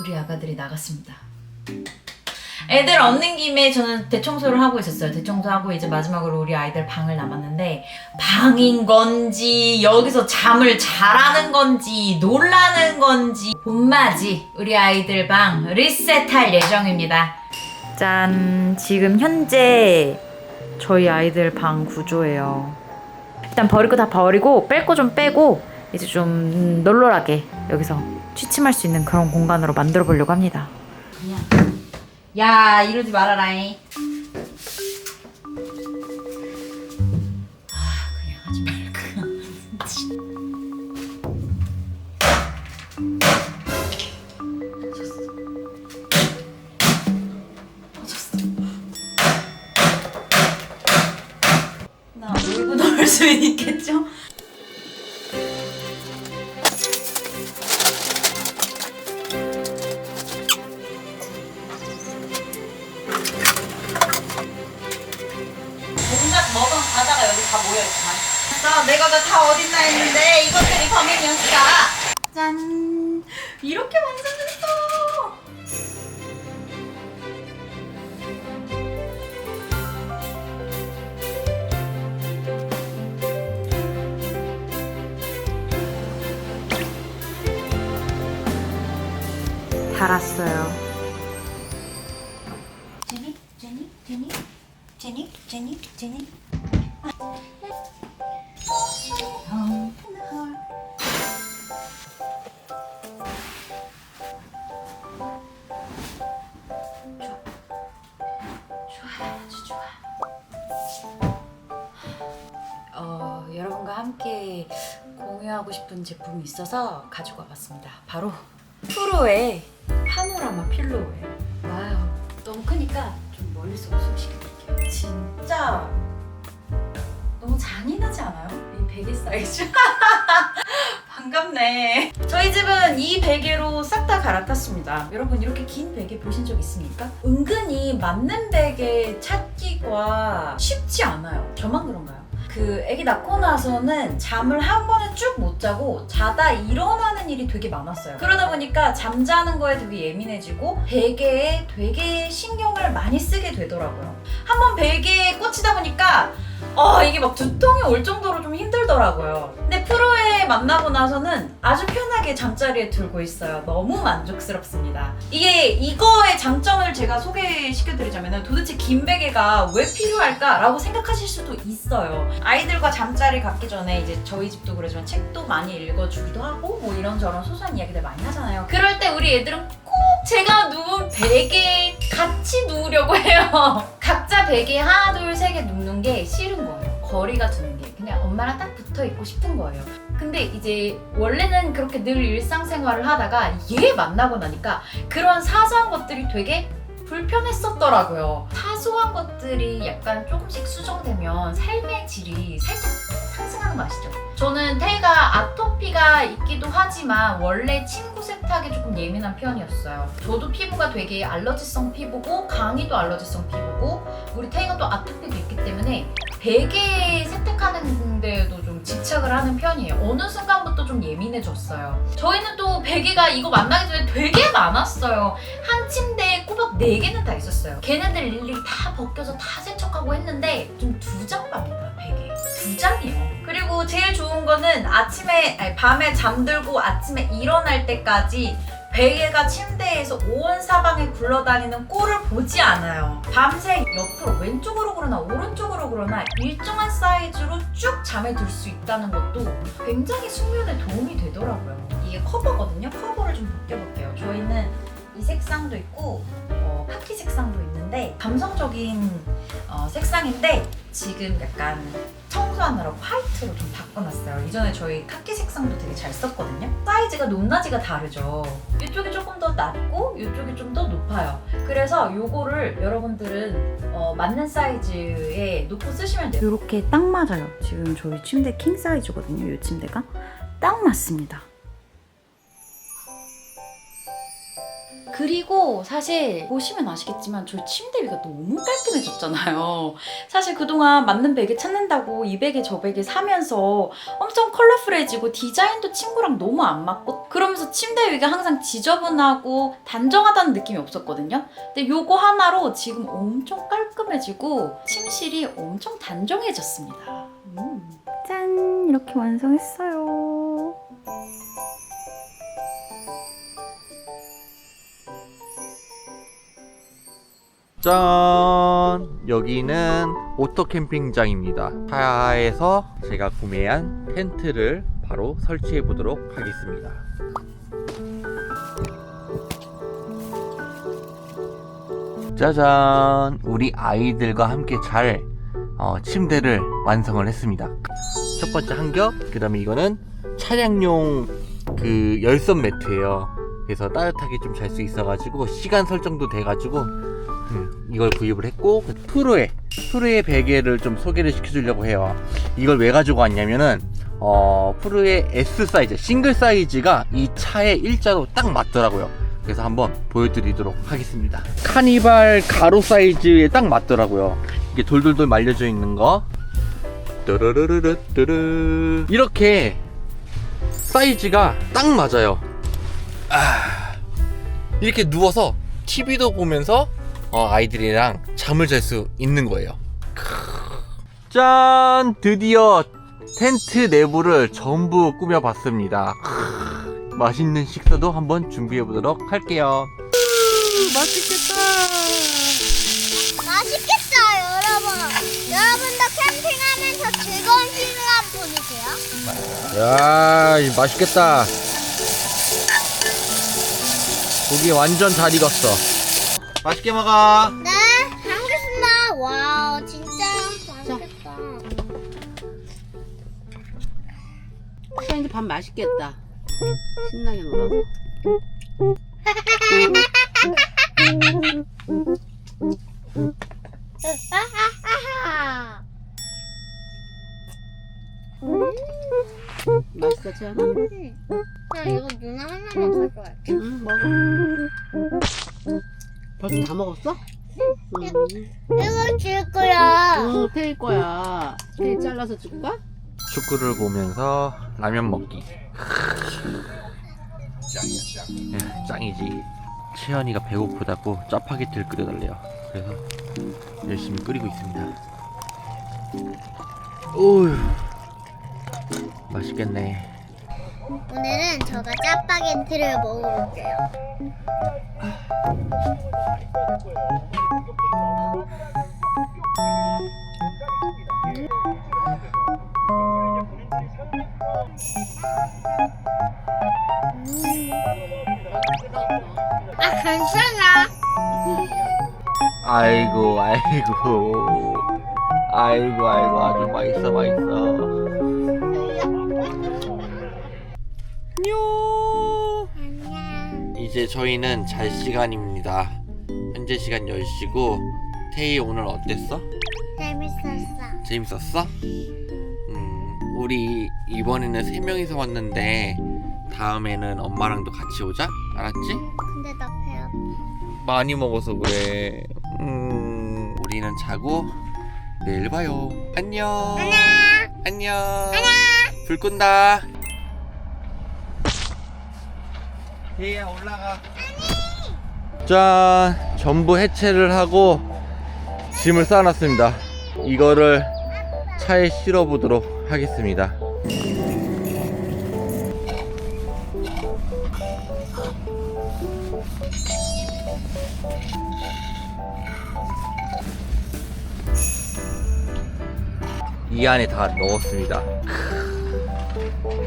우리 아가들이 나갔습니다. 애들 없는 김에 저는 대청소를 하고 있었어요. 대청소하고 이제 마지막으로 우리 아이들 방을 남았는데 방인 건지 여기서 잠을 잘하는 건지 놀라는 건지 봄맞이 우리 아이들 방 리셋할 예정입니다. 짠 지금 현재 저희 아이들 방 구조예요. 일단 버릴 거 다 버리고 뺄 거 좀 빼고 이제 좀 널널하게 여기서 취침할 수 있는 그런 공간으로 만들어 보려고 합니다. 야 이러지 말아라잉. 아 수 있겠죠? 달았어요. 제니, 제니, 제니, 제니, 제니, 제니. 어, 여러분과 함께 공유하고 싶은 제품이 있어서 가지고 와봤습니다. 바로 프로의 파노라마 필로우예요. 와우, 너무 크니까 좀 멀리서 숨 쉬게 릴게요. 진짜 너무 잔인하지 않아요? 이 베개 사이즈. 반갑네. 저희 집은 이 베개로 싹 다 갈아탔습니다. 여러분 이렇게 긴 베개 보신 적 있습니까? 은근히 맞는 베개 찾기가 쉽지 않아요. 저만 그런가요? 그 아기 낳고 나서는 잠을 한 번에 쭉 못 자고 자다 일어나는 일이 되게 많았어요. 그러다 보니까 잠자는 거에 되게 예민해지고 베개에 되게 신경을 많이 쓰게 되더라고요. 한번 베개에 꽂히다 보니까 어 이게 막 두통이 올 정도로 좀 힘들더라고요. 근데 프로에 만나고 나서는 아주 편하게 잠자리에 들고 있어요. 너무 만족스럽습니다. 이게 이거의 장점을 제가 소개시켜드리자면 도대체 긴 베개가 왜 필요할까라고 생각하실 수도 있어요. 아이들과 잠자리 갖기 전에 이제 저희 집도 그러지만 책도 많이 읽어주기도 하고 뭐 이런저런 소소한 이야기들 많이 하잖아요. 그럴 때 우리 애들은 꼭 제가 누운 베개에 같이 누우려고 해요. 각자 베개에 하나 둘 세 개 눕는 게 싫은 거예요. 거리가 두는 게 그냥 엄마랑 딱 붙어 있고 싶은 거예요. 근데 이제 원래는 그렇게 늘 일상생활을 하다가 얘 만나고 나니까 그런 사소한 것들이 되게 불편했었더라고요. 사소한 것들이 약간 조금씩 수정되면 삶의 질이 살짝 상승하는 거 아시죠? 저는 태가 아토피가 있기도 하지만 원래 친구 세탁에 조금 예민한 편이었어요. 저도 피부가 되게 알러지성 피부고 강희도 알러지성 피부고 우리 태가 또 아토피도 있기 때문에 베개 세탁하는 데에도 좀 집착을 하는 편이에요. 어느 순간부터 좀 예민해졌어요. 저희는 또 베개가 이거 만나기 전에 되게 많았어요. 한 침대에 꼬박 4개는 다 있었어요. 걔네들 일일이 다 벗겨서 다 세척하고 했는데 좀 두 장갑니다, 베개. 두 장이요. 그리고 제일 좋은 거는 아침에, 아니, 밤에 잠들고 아침에 일어날 때까지 베개가 침대에서 온 사방에 굴러다니는 꼴을 보지 않아요. 밤새 옆으로 왼쪽으로 그러나 오른쪽으로 그러나 일정한 사이즈로 쭉 잠에 들 수 있다는 것도 굉장히 숙면에 도움이 되더라고요. 이게 커버거든요. 커버를 좀 벗겨볼게요. 저희는 이 색상도 있고 어, 카키 색상도 있는데 감성적인 어, 색상인데 지금 약간 청소하느라 화이트로 좀 바꿔놨어요. 이전에 저희 카키 색상도 되게 잘 썼거든요. 사이즈가 높낮이가 다르죠. 이쪽이 조금 더 낮고 이쪽이 좀 더 높아요. 그래서 요거를 여러분들은 어, 맞는 사이즈에 놓고 쓰시면 돼요. 이렇게 딱 맞아요. 지금 저희 침대 킹 사이즈거든요. 이 침대가 딱 맞습니다. 그리고 사실 보시면 아시겠지만 저희 침대 위가 너무 깔끔해졌잖아요. 사실 그동안 맞는 베개 찾는다고 이 베개 저 베개 사면서 엄청 컬러풀해지고 디자인도 친구랑 너무 안 맞고 그러면서 침대 위가 항상 지저분하고 단정하다는 느낌이 없었거든요. 근데 요거 하나로 지금 엄청 깔끔해지고 침실이 엄청 단정해졌습니다. 음. 짠 이렇게 완성했어요. 짠! 여기는 오토 캠핑장입니다. 차에서 제가 구매한 텐트를 바로 설치해 보도록 하겠습니다. 짜잔! 우리 아이들과 함께 잘 어, 침대를 완성을 했습니다. 첫 번째 한 겹, 그 다음에 이거는 차량용 그 열선 매트예요. 그래서 따뜻하게 좀 잘 수 있어가지고 시간 설정도 돼가지고 음, 이걸 구입을 했고 그 푸르에 푸르의 베개를 좀 소개를 시켜주려고 해요. 이걸 왜 가지고 왔냐면은 어 푸르의 S 사이즈 싱글 사이즈가 이 차에 일자로 딱 맞더라고요. 그래서 한번 보여드리도록 하겠습니다. 카니발 가로 사이즈에 딱 맞더라고요. 이게 돌돌돌 말려져 있는 거. 뚜루루루뚜루 이렇게 사이즈가 딱 맞아요. 아, 이렇게 누워서 TV도 보면서 어, 아이들이랑 잠을 잘 수 있는 거예요. 크으. 짠! 드디어 텐트 내부를 전부 꾸며봤습니다. 크으. 맛있는 식사도 한번 준비해 보도록 할게요. 맛있겠다. 맛있겠어요, 여러분. 여러분도 캠핑하면서 즐거운 시간 보내세요. 야, 이 맛있겠다. 고기 완전 잘 익었어. 맛있게 먹어. 네, 잘 먹겠습니다. 와, 진짜 맛있겠다. 수현이 밥 맛있겠다. 신나게 놀아서. 맛있어, 지현아? 나 이거 누나 하나만 가져갈게. 응, 먹어. 벌써 다 먹었어? 응. 이거 줄 거야. 응, 태일 거야. 태일 잘라서 줄까? 축구를 보면서 라면 먹기. 예, 짱이지. 채연이가 배고프다고 짜파게티를 끓여달래요. 그래서 열심히 끓이고 있습니다. 오우, 맛있겠네. 오늘은 저가 짜파게티를 먹어볼게요. 아, 괜찮아. 아이고, 아이고, 아이고, 아이고, 아주 맛있어, 맛있어. 이제 저희는 잘 시간입니다. 현재 시간 10시고, 태희 오늘 어땠어? 재밌었어. 재밌었어? 음, 우리 이번에는 세 명이서 왔는데 다음에는 엄마랑도 같이 오자. 알았지? 근데 나배 아파. 많이 먹어서 그래. 음, 우리는 자고 내일 봐요. 안녕. 안녕. 불 끈다. 혜야 올라가. 짠, 전부 해체를 하고 짐을 쌓아놨습니다. 이거를 차에 실어 보도록 하겠습니다. 이 안에 다 넣었습니다.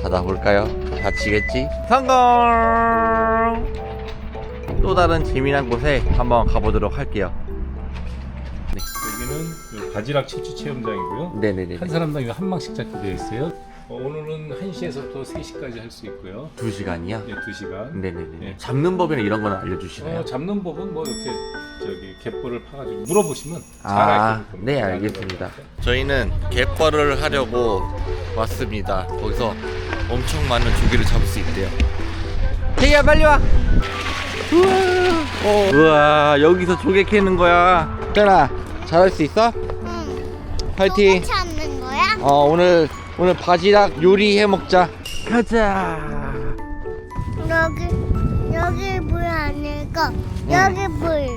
닫아볼까요? 닫히겠지? 성공! 또 다른 재미난 곳에 한번 가보도록 할게요. 여기는 그 바지락 채취 체험장이고요. 네네네. 한 사람당 한 망씩 잡게 되어 있어요. 어, 오늘은 1시에서부터 3시까지 할 수 있고요. 두 시간이야? 예, 2시간. 네네네. 네. 잡는 법이나 이런 거는 알려주시나요? 어, 잡는 법은 뭐 이렇게 저기 갯벌을 파가지고 물어보시면 잘 아, 될 겁니다. 네, 알겠습니다. 저희는 갯벌을 하려고 왔습니다. 거기서 엄청 많은 조개를 잡을 수 있대요. 태희야, 빨리 와! 우와! 우와 여기서 조개 캐는 거야 태연아 잘할 수 있어? 응. 화이팅 찾는 거야? 어 오늘 오늘 바지락 요리 해 먹자 가자 여기 여기 물 아닐까? 여기 물.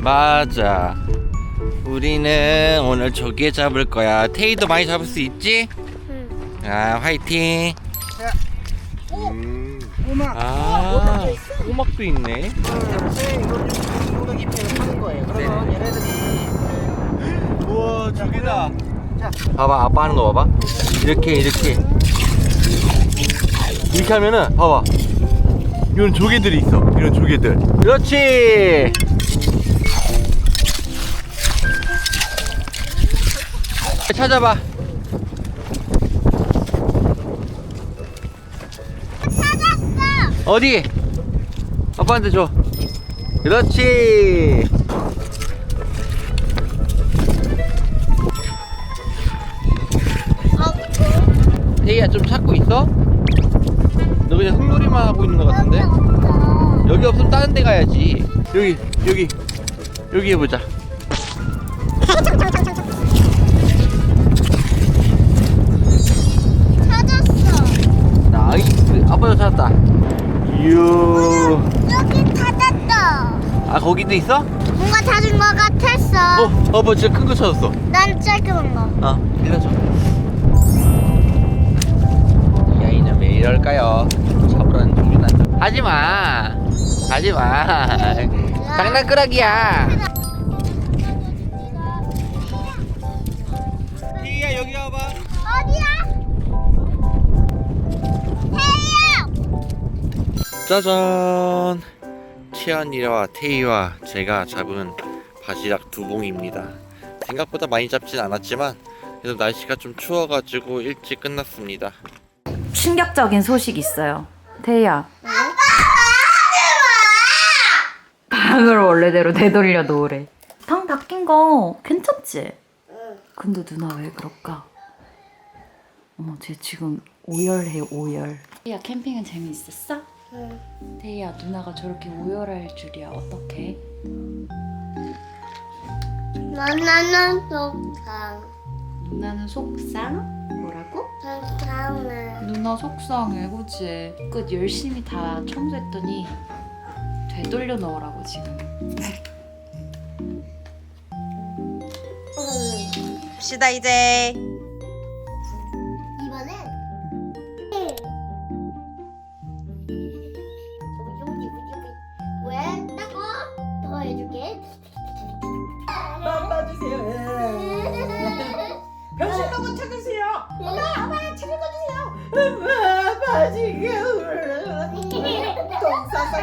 맞아 우리는 오늘 조개 잡을 거야 테이도 많이 잡을 수 있지? 응. 아 화이팅 음, 아 꼬막도 있네. 우와 조개다. 봐봐 아빠 하는 거 봐봐. 이렇게 이렇게. 이렇게 하면은 봐봐. 이런 조개들이 있어 이런 조개들. 그렇지! 찾아봐 어디? 아빠한테 줘. 그렇지. 태희야 좀 찾고 있어? 너 그냥 흙놀이만 하고 있는 것 같은데? 여기 없으면 다른 데 가야지. 여기 여기. 여기 해보자. 찾았어. 나이스. 아빠도 찾았다. 이 유. 여기 찾았다. 아 거기도 있어? 뭔가 찾은 것 같았어. 어 아빠 진짜 큰 거 찾았어. 난 작은 거. 어 빌려줘. 이 아이는 왜 이럴까요? 잡으라는 종류는 안 잡- 하지 마. 하지 마. 장난꾸러기야 짜잔 태연이와 태희와 제가 잡은 바지락 두 봉입니다 생각보다 많이 잡진 않았지만 그래도 날씨가 좀 추워가지고 일찍 끝났습니다 충격적인 소식이 있어요. 태희야. 방을 원래대로 되돌려 놓으래. 방 바뀐 거 괜찮지? 근데 누나 왜 그럴까? 어머, 쟤 지금 오열해 오열. 태희야 캠핑은 재미있었어? 응. 태희야 누나가 저렇게 오열할 줄이야 어떡해? 나나는 속상. 누나는 속상? 뭐라고? 속상해. 누나 속상해 그치? 끝 열심히 다 청소했더니 되돌려 넣으라고 지금 시다 이제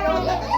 엄마 바지가